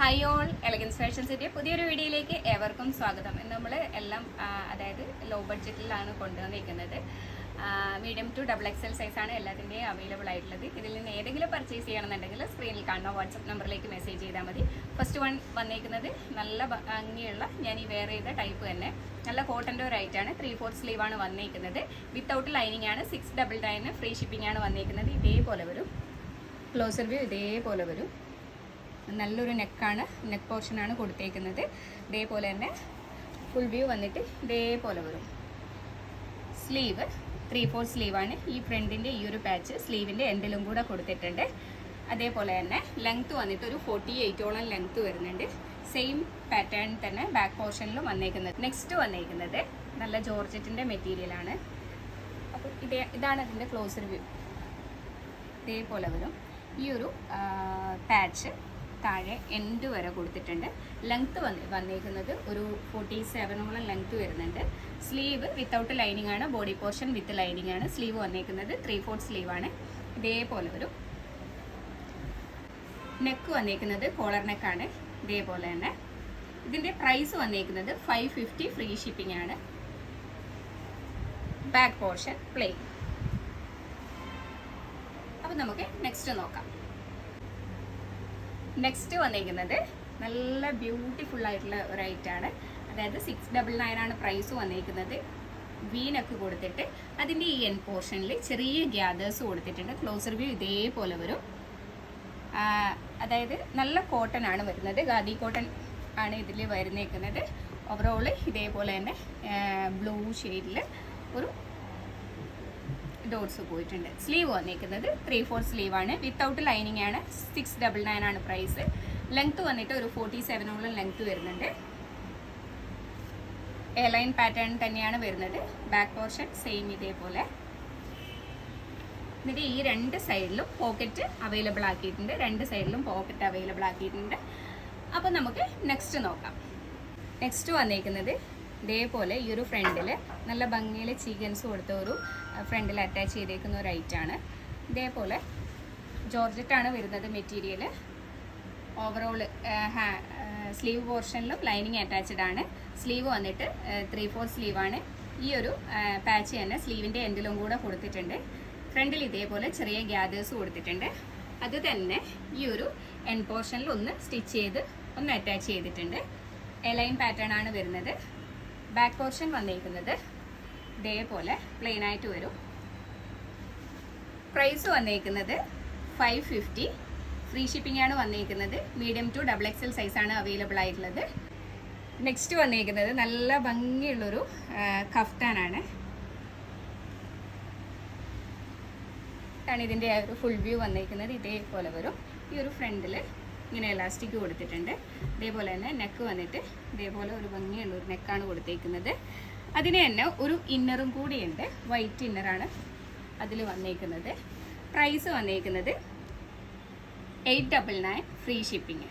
Hi all elegance fashion city പുതിയൊരു വീഡിയോയിലേക്ക് ഏവർക്കും സ്വാഗതം. ഇന്ന് നമ്മൾ എല്ലാം അതായത് ലോ ബഡ്ജറ്റിലാണ് കൊണ്ടുവന്നിരിക്കുന്നത്. മീഡിയം ടു ഡബിൾ എക്സൽ സൈസാണ് എല്ലാത്തിന്റെയും അവൈലബിൾ ആയിട്ടുള്ളത്. ഇതിൽ നിന്ന് ഏതെങ്കിലും പർച്ചേസ് ചെയ്യണമെന്നുണ്ടെങ്കിൽ സ്ക്രീനിൽ കാണുന്ന വാട്സപ്പ് നമ്പറിലേക്ക് മെസ്സേജ് ചെയ്താൽ മതി. ഫസ്റ്റ് വൺ വന്നിരിക്കുന്നത് നല്ല ഭംഗിയുള്ള ഞാൻ ഈ വെയർ ചെയ്ത ടൈപ്പ് തന്നെ. നല്ല കോട്ടന്റെ ഒരു ഐറ്റാണ് ത്രീ ഫോർ സ്ലീവ് ആണ് വന്നേക്കുന്നത്. വിത്തൗട്ട് ലൈനിങ് ആണ് six double nine free shipping ആണ് വന്നിരിക്കുന്നത് ഇതേപോലെ വരും. ക്ലോസർ വ്യൂ ഇതേപോലെ വരും. നല്ലൊരു നെക്കാണ് നെക്ക് പോർഷനാണ് കൊടുത്തേക്കുന്നത്. ഇതേപോലെ തന്നെ ഫുൾ വ്യൂ വന്നിട്ട് ഇതേപോലെ വരും. സ്ലീവ് ത്രീ ഫോർ സ്ലീവാണ് ഈ ഫ്രണ്ടിന്റെ ഈ ഒരു പാച്ച് സ്ലീവിന്റെ എൻഡിലും കൂടെ കൊടുത്തിട്ടുണ്ട്. അതേപോലെ തന്നെ ലെങ്ത്ത് വന്നിട്ട് ഒരു ഫോർട്ടി എയ്റ്റോളം ലെങ്ത്ത് വരുന്നുണ്ട്. സെയിം പാറ്റേൺ തന്നെ ബാക്ക് പോർഷനിലും വന്നേക്കുന്നത്. നെക്സ്റ്റ് വന്നേക്കുന്നത് നല്ല ജോർജറ്റിന്റെ മെറ്റീരിയലാണ് അപ്പോൾ ഇതേ ഇതാണ് അതിന്റെ ക്ലോസർ വ്യൂ ഇതേപോലെ വരും. ഈ ഒരു പാച്ച് താഴെ എൻഡ് വരെ കൊടുത്തിട്ടുണ്ട്. ലെങ്ത്ത് വന്ന് വന്നേക്കുന്നത് ഒരു ഫോർട്ടി സെവനോളം ലെങ്ത്ത് വരുന്നുണ്ട്. സ്ലീവ് വിത്തൗട്ട് ലൈനിങ് ആണ് ബോഡി പോർഷൻ വിത്ത് ലൈനിങ് ആണ്. സ്ലീവ് വന്നേക്കുന്നത് ത്രീ ഫോർത്ത് സ്ലീവ് ആണ്. ഇതേപോലെ വരും. നെക്ക് വന്നേക്കുന്നത് കോളർ നെക്കാണ് ഇതേപോലെ തന്നെ. ഇതിന്റെ പ്രൈസ് വന്നേക്കുന്നത് ഫൈവ് ഫിഫ്റ്റി ഫ്രീ ഷിപ്പിംഗ് ആണ്. ബാക്ക് പോർഷൻ പ്ലെയിൻ അപ്പം നമുക്ക് നെക്സ്റ്റ് നോക്കാം. നെക്സ്റ്റ് വന്നിരിക്കുന്നത് നല്ല ബ്യൂട്ടിഫുൾ ആയിട്ടുള്ള ഒരു ഐറ്റാണ് അതായത് സിക്സ് ഡബിൾ നയൻ ആണ് പ്രൈസ് വന്നിരിക്കുന്നത്. വീനൊക്കെ കൊടുത്തിട്ട് അതിന്റെ ഈ എൻ പോർഷനിൽ ചെറിയ ഗ്യാദേഴ്സ് കൊടുത്തിട്ടുണ്ട്. ക്ലോസർ വ്യൂ ഇതേപോലെ വരും. അതായത് നല്ല കോട്ടൺ ആണ് വരുന്നത്. ഖാദി കോട്ടൺ ആണ് ഇതിൽ വരുന്നേക്കുന്നത്. ഓവറോൾ ഇതേപോലെ തന്നെ ബ്ലൂ ഷെയ്ഡിൽ ഒരു ഡോട്ട്സ് പോയിട്ടുണ്ട്. സ്ലീവ് വന്നിരിക്കുന്നത് ത്രീ ഫോർ സ്ലീവ് ആണ്. വിത്തൗട്ട് ലൈനിങ് ആണ്. സിക്സ് ഡബിൾ നയൻ ആണ് പ്രൈസ് ലെങ്ത് വന്നിട്ട് ഒരു ഫോർട്ടി സെവനോളം ലെങ്ത് വരുന്നുണ്ട്. എ ലൈൻ പാറ്റേൺ തന്നെയാണ് വരുന്നത്. ബാക്ക് പോർഷൻ സെയിം ഇതേപോലെ. എന്നിട്ട് ഈ രണ്ട് സൈഡിലും പോക്കറ്റ് അവൈലബിൾ ആക്കിയിട്ടുണ്ട്. രണ്ട് സൈഡിലും പോക്കറ്റ് അവൈലബിൾ ആക്കിയിട്ടുണ്ട്. അപ്പോൾ നമുക്ക് നെക്സ്റ്റ് നോക്കാം. നെക്സ്റ്റ് വന്നേക്കുന്നത് ഇതേപോലെ ഈ ഒരു ഫ്രണ്ടിൽ നല്ല ഭംഗിയിൽ ചീക്കൻസ് കൊടുത്ത ഒരു ഫ്രണ്ടിൽ അറ്റാച്ച് ചെയ്തേക്കുന്ന ഒരു ഐറ്റാണ് ഇതേപോലെ ജോർജറ്റാണ് വരുന്നത് മെറ്റീരിയൽ ഓവറോൾ സ്ലീവ് പോർഷനിലും ലൈനിങ് അറ്റാച്ച്ഡ് ആണ്. സ്ലീവ് വന്നിട്ട് ത്രീ ഫോർ സ്ലീവാണ് ഈ ഒരു പാച്ച് തന്നെ സ്ലീവിന്റെ എൻഡിലും കൂടെ കൊടുത്തിട്ടുണ്ട്. ഫ്രണ്ടിൽ ഇതേപോലെ ചെറിയ ഗ്യാദേഴ്സ് കൊടുത്തിട്ടുണ്ട്. അത് തന്നെ ഈ ഒരു എൻ പോർഷനിൽ ഒന്ന് സ്റ്റിച്ച് ചെയ്ത് ഒന്ന് അറ്റാച്ച് ചെയ്തിട്ടുണ്ട്. എലൈൻ പാറ്റേൺ ആണ് വരുന്നത്. ബാക്ക് പോർഷൻ വന്നിരിക്കുന്നത്. ഇതേപോലെ പ്ലെയിൻ ആയിട്ട് വരും. പ്രൈസ് വന്നിരിക്കുന്നത് ഫൈവ് ഫിഫ്റ്റി ഫ്രീ ഷിപ്പിംഗ് ആണ് വന്നിരിക്കുന്നത്. Medium to double X XL സൈസാണ് അവൈലബിൾ ആയിട്ടുള്ളത്. നെക്സ്റ്റ് വന്നിരിക്കുന്നത് നല്ല ഭംഗിയുള്ളൊരു കഫ്താനാണ് ഇതാണ് ഇതിന്റെ ഒരു ഫുൾ വ്യൂ വന്നിരിക്കുന്നത്. ഇതേപോലെ വരും. ഈ ഒരു ഫ്രണ്ടിൽ ഇങ്ങനെ എലാസ്റ്റിക് കൊടുത്തിട്ടുണ്ട്. ഇതേപോലെ തന്നെ നെക്ക് വന്നിട്ട് ഇതേപോലെ ഒരു ഭംഗിയുള്ള ഒരു നെക്കാണ് കൊടുത്തേക്കുന്നത്. അതിന് തന്നെ ഒരു ഇന്നറും കൂടിയുണ്ട്. വൈറ്റ് ഇന്നറാണ് അതിൽ വന്നേക്കുന്നത്. പ്രൈസ് വന്നേക്കുന്നത് eight double nine free shipping